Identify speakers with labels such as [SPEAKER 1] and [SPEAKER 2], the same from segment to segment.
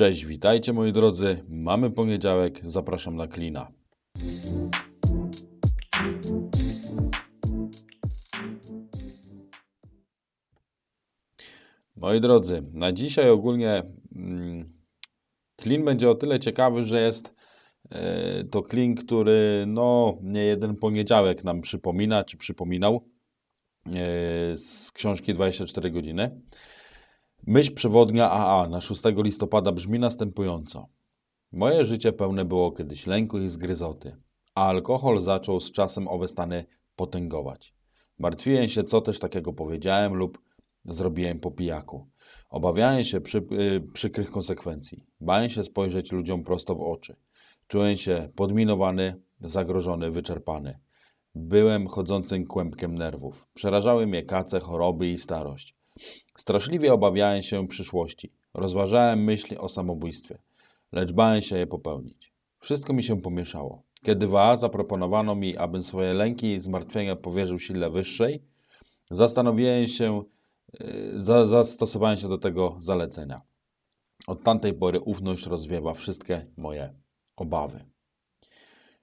[SPEAKER 1] Cześć, witajcie moi drodzy. Mamy poniedziałek, zapraszam na klina. Moi drodzy, na dzisiaj ogólnie mm, klin będzie o tyle ciekawy, że jest e, to klin, który no nie jeden poniedziałek nam przypomina, czy przypominał e, z książki 24 godziny. Myśl przewodnia AA na 6 listopada brzmi następująco. Moje życie pełne było kiedyś lęku i zgryzoty, a alkohol zaczął z czasem owe stany potęgować. Martwiłem się, co też takiego powiedziałem lub zrobiłem po pijaku. Obawiałem się przy, y, przykrych konsekwencji. Bałem się spojrzeć ludziom prosto w oczy. Czułem się podminowany, zagrożony, wyczerpany. Byłem chodzącym kłębkiem nerwów. Przerażały mnie kace, choroby i starość. Straszliwie obawiałem się przyszłości. Rozważałem myśli o samobójstwie, lecz bałem się je popełnić. Wszystko mi się pomieszało. Kiedy w AA zaproponowano mi, abym swoje lęki i zmartwienia powierzył sile wyższej, zastanowiłem się, yy, za, zastosowałem się do tego zalecenia. Od tamtej pory ufność rozwiewa wszystkie moje obawy.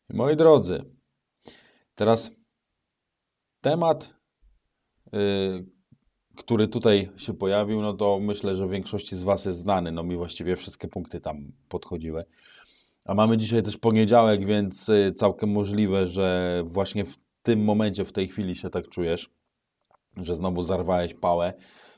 [SPEAKER 1] Moi drodzy, teraz temat, yy, który tutaj się pojawił, no to myślę, że większości z Was jest znany. No mi właściwie wszystkie punkty tam podchodziły. A mamy dzisiaj też poniedziałek, więc y, całkiem możliwe, że właśnie w tym momencie, w tej chwili się tak czujesz, że znowu zarwałeś pałę,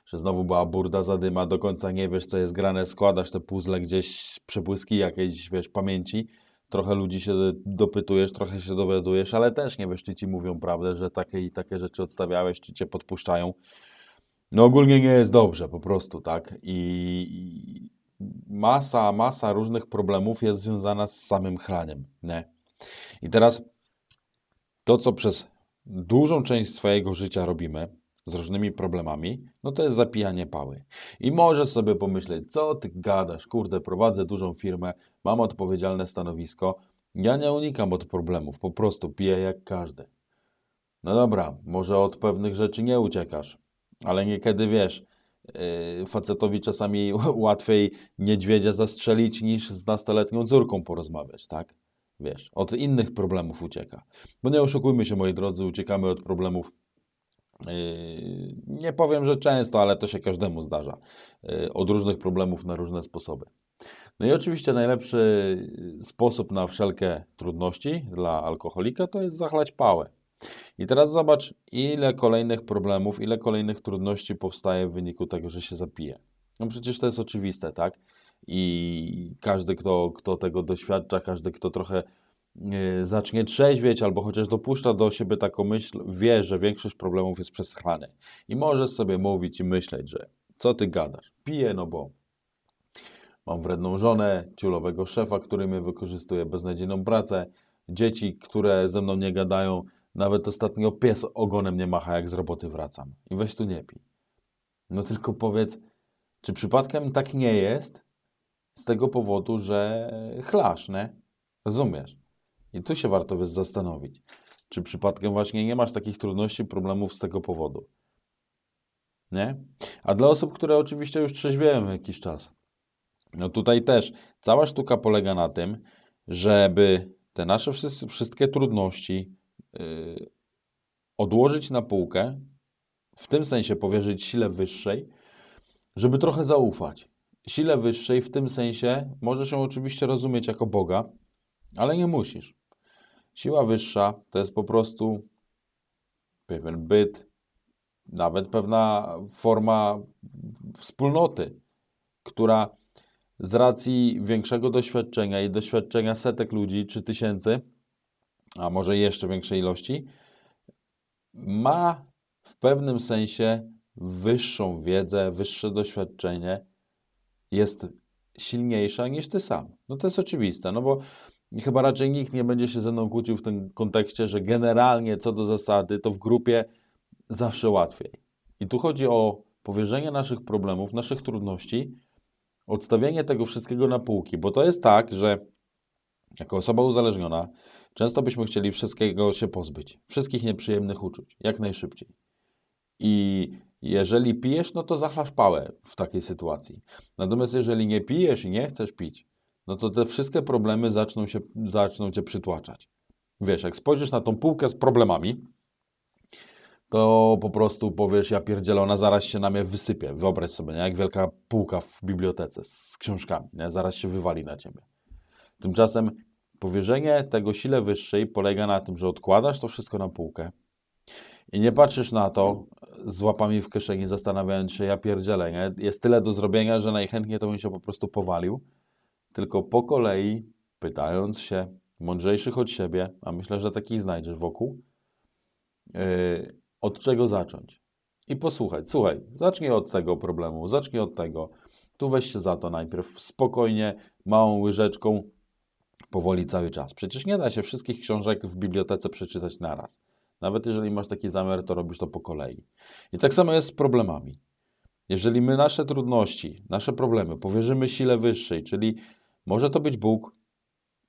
[SPEAKER 1] że znowu była burda zadyma, do końca nie wiesz, co jest grane, składasz te puzzle gdzieś, przebłyski jakiejś, wiesz, pamięci, trochę ludzi się dopytujesz, trochę się dowiadujesz, ale też nie wiesz, czy ci mówią prawdę, że takie i takie rzeczy odstawiałeś, czy cię podpuszczają. No ogólnie nie jest dobrze, po prostu, tak? I masa, masa różnych problemów jest związana z samym chlaniem, nie? I teraz to, co przez dużą część swojego życia robimy z różnymi problemami, no to jest zapijanie pały. I możesz sobie pomyśleć, co ty gadasz, kurde, prowadzę dużą firmę, mam odpowiedzialne stanowisko, ja nie unikam od problemów, po prostu piję jak każdy. No dobra, może od pewnych rzeczy nie uciekasz, ale niekiedy wiesz, yy, facetowi czasami łatwiej niedźwiedzia zastrzelić niż z nastoletnią córką porozmawiać, tak? Wiesz, od innych problemów ucieka. Bo nie oszukujmy się, moi drodzy, uciekamy od problemów. Yy, nie powiem, że często, ale to się każdemu zdarza. Yy, od różnych problemów na różne sposoby. No i oczywiście najlepszy sposób na wszelkie trudności dla alkoholika to jest zachlać pałę. I teraz zobacz, ile kolejnych problemów, ile kolejnych trudności powstaje w wyniku tego, że się zapije. No przecież to jest oczywiste, tak? I każdy, kto, kto tego doświadcza, każdy, kto trochę yy, zacznie trzeźwieć albo chociaż dopuszcza do siebie taką myśl, wie, że większość problemów jest przez chlany. I możesz sobie mówić i myśleć, że co ty gadasz? Piję, no bo mam wredną żonę, ciulowego szefa, który mnie wykorzystuje, beznadziejną pracę, dzieci, które ze mną nie gadają, nawet ostatnio pies ogonem nie macha, jak z roboty wracam. I weź tu nie pij. No tylko powiedz, czy przypadkiem tak nie jest z tego powodu, że chlasz, nie? Rozumiesz? I tu się warto jest zastanowić. Czy przypadkiem właśnie nie masz takich trudności, problemów z tego powodu? Nie? A dla osób, które oczywiście już trzeźwieją jakiś czas, no tutaj też cała sztuka polega na tym, żeby te nasze wszystkie trudności, odłożyć na półkę, w tym sensie powierzyć sile wyższej, żeby trochę zaufać. Sile wyższej w tym sensie możesz ją oczywiście rozumieć jako Boga, ale nie musisz. Siła wyższa to jest po prostu pewien byt, nawet pewna forma wspólnoty, która z racji większego doświadczenia i doświadczenia setek ludzi czy tysięcy, a może jeszcze większej ilości, ma w pewnym sensie wyższą wiedzę, wyższe doświadczenie, jest silniejsza niż ty sam. No to jest oczywiste, no bo chyba raczej nikt nie będzie się ze mną kłócił w tym kontekście, że generalnie co do zasady, to w grupie zawsze łatwiej. I tu chodzi o powierzenie naszych problemów, naszych trudności, odstawienie tego wszystkiego na półki, bo to jest tak, że jako osoba uzależniona, często byśmy chcieli wszystkiego się pozbyć, wszystkich nieprzyjemnych uczuć, jak najszybciej. I Jeżeli pijesz, no to zachlasz pałę w takiej sytuacji. Natomiast jeżeli nie pijesz i nie chcesz pić, no to te wszystkie problemy zaczną, się, zaczną cię przytłaczać. Wiesz, jak spojrzysz na tą półkę z problemami, to po prostu powiesz, ja pierdzielę, ona zaraz się na mnie wysypie. Wyobraź sobie, nie? jak wielka półka w bibliotece z książkami, nie? zaraz się wywali na ciebie. Tymczasem powierzenie tego sile wyższej polega na tym, że odkładasz to wszystko na półkę i nie patrzysz na to z łapami w kieszeni, zastanawiając się, ja pierdzielę, nie? jest tyle do zrobienia, że najchętniej to bym się po prostu powalił, tylko po kolei, pytając się mądrzejszych od siebie, a myślę, że takich znajdziesz wokół, yy, od czego zacząć. I posłuchać. Słuchaj, zacznij od tego problemu, zacznij od tego. Tu weź się za to najpierw spokojnie, małą łyżeczką, powoli cały czas. Przecież nie da się wszystkich książek w bibliotece przeczytać naraz. Nawet jeżeli masz taki zamiar, to robisz to po kolei. I tak samo jest z problemami. Jeżeli my nasze trudności, nasze problemy powierzymy sile wyższej, czyli może to być Bóg,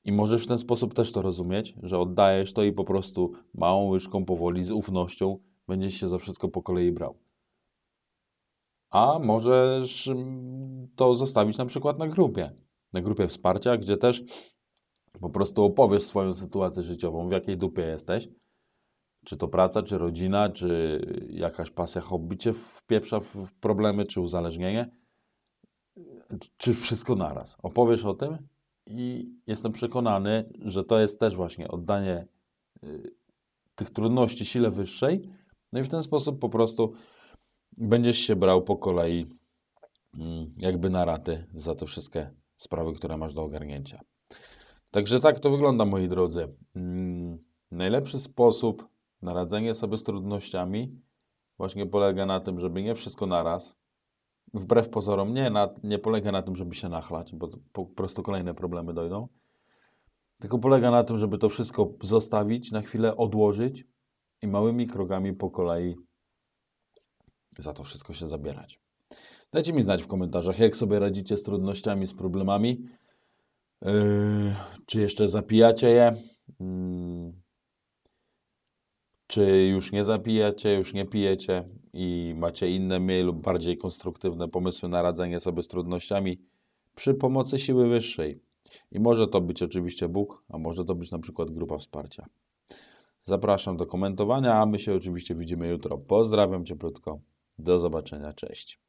[SPEAKER 1] i możesz w ten sposób też to rozumieć, że oddajesz to i po prostu małą łyżką powoli, z ufnością, będziesz się za wszystko po kolei brał. A możesz mm, to zostawić na przykład na grupie, na grupie wsparcia, gdzie też po prostu opowiesz swoją sytuację życiową, w jakiej dupie jesteś. Czy to praca, czy rodzina, czy jakaś pasja, hobby cię wpieprza w problemy, czy uzależnienie, czy wszystko naraz. Opowiesz o tym i jestem przekonany, że to jest też właśnie oddanie y, tych trudności sile wyższej. No i w ten sposób po prostu będziesz się brał po kolei mm, jakby na raty za te wszystkie sprawy, które masz do ogarnięcia. Także tak to wygląda, moi drodzy. Mm, Najlepszy sposób na radzenie sobie z trudnościami właśnie polega na tym, żeby nie wszystko naraz, wbrew pozorom nie, na, nie polega na tym, żeby się nachlać, bo po prostu kolejne problemy dojdą, tylko polega na tym, żeby to wszystko zostawić, na chwilę odłożyć i małymi krokami po kolei za to wszystko się zabierać. Dajcie mi znać w komentarzach, jak sobie radzicie z trudnościami, z problemami. Yy, czy jeszcze zapijacie je? Yy, czy już nie zapijacie, już nie pijecie i macie inne, mniej lub bardziej konstruktywne pomysły na radzenie sobie z trudnościami przy pomocy siły wyższej. I może to być oczywiście Bóg, a może to być na przykład grupa wsparcia. Zapraszam do komentowania, a my się oczywiście widzimy jutro. Pozdrawiam cieplutko. Do zobaczenia. Cześć.